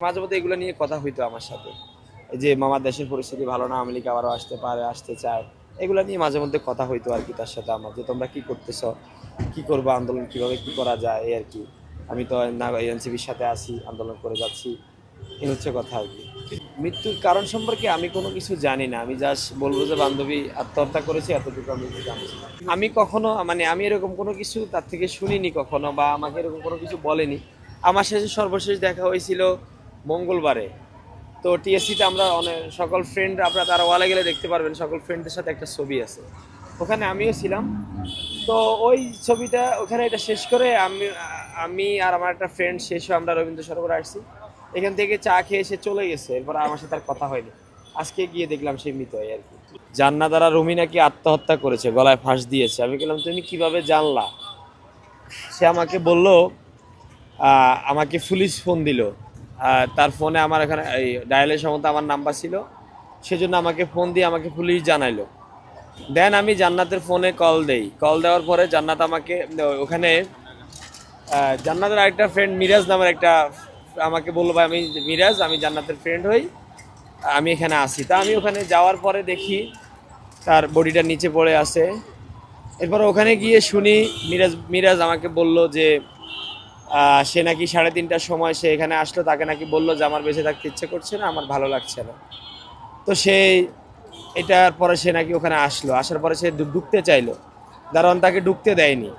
মাঝে মধ্যে এগুলো নিয়ে কথা হইতো আমার সাথে। যে মামার দেশের পরিস্থিতি ভালো না আওয়ামী আবারও আসতে পারে, আসতে চায়, এগুলো নিয়ে মাঝে মধ্যে কথা হইতো আর কি তার সাথে আমার, যে, তোমরা কি করতেছ? কি করব? আন্দোলন কীভাবে কি করা যায়? এই আর কি। আমি তো এনসিপির সাথে আছি, আন্দোলন করে যাচ্ছি। এ হচ্ছে কথা আর কি। মৃত্যুর কারণ সম্পর্কে আমি কোনো কিছু জানি না। আমি জাস্ট বলব যে, বান্ধবী আত্মহত্যা করেছে, এতটুকু আমি জানছি আমি কখনো মানে আমি এরকম কোনো কিছু তার থেকে শুনিনি কখনো বা আমাকে এরকম কোনো কিছু বলেনি। আমার সাথে সর্বশেষ দেখা হয়েছিল মঙ্গলবারে। তো টিএসসিতে আমরা অনেক সকল ফ্রেন্ড আপনারা তারা ওয়ালে গেলে দেখতে পারবেন, সকল ফ্রেন্ডদের সাথে একটা ছবি আছে। ওখানে আমিও ছিলাম। তো ওই ছবিটা, ওখানে এটা শেষ করে আমি আমি আর আমার একটা ফ্রেন্ড শেষ হয়ে আমরা রবীন্দ্র সরোবর আসছি। এখান থেকে চা খেয়ে সে চলে গেছে, এরপর আমার সাথে আর কথা হয়নি। আজকে গিয়ে দেখলাম সে মৃত হয় আর কি। জান্না দ্বারা রুমি নাকি আত্মহত্যা করেছে, গলায় ফাঁস দিয়েছে। আমি বললাম, তুমি কীভাবে জানলা? সে আমাকে বলল আমাকে পুলিশ ফোন দিল। আহ, তার ফোনে আমার এখানে এই ডায়ালের সম্বন্ধে আমার নাম্বার ছিল। সেজন্য আমাকে ফোন দিয়ে আমাকে পুলিশ জানাইলো। দেন আমি জান্নাতের ফোনে কল দেই। কল দেওয়ার পরে জান্নাত আমাকে ওখানে জান্নাতের আরেকটা ফ্রেন্ড মিরাজ নামের একটা আমাকে বলল ভাই আমি মিরাজ আমি জান্নাতের ফ্রেন্ড হই। আমি এখানে আসি তা আমি ওখানে যাওয়ার পরে দেখি তার বডিটা নিচে পড়ে আছে। এরপর ওখানে গিয়ে শুনি মিরাজ মিরাজ আমাকে বলল যে সে নাকি সাড়ে তিনটার সময় সে এখানে আসলো, তাকে নাকি বলল যে, আমার বেঁচে থাকতে ইচ্ছে করছে না, আমার ভালো লাগছে না। তো সে এটার পরে সে নাকি ওখানে আসলো। আসার পরে সে ঢুকতে চাইলো। দারণ তাকে ঢুকতে দেয়নি।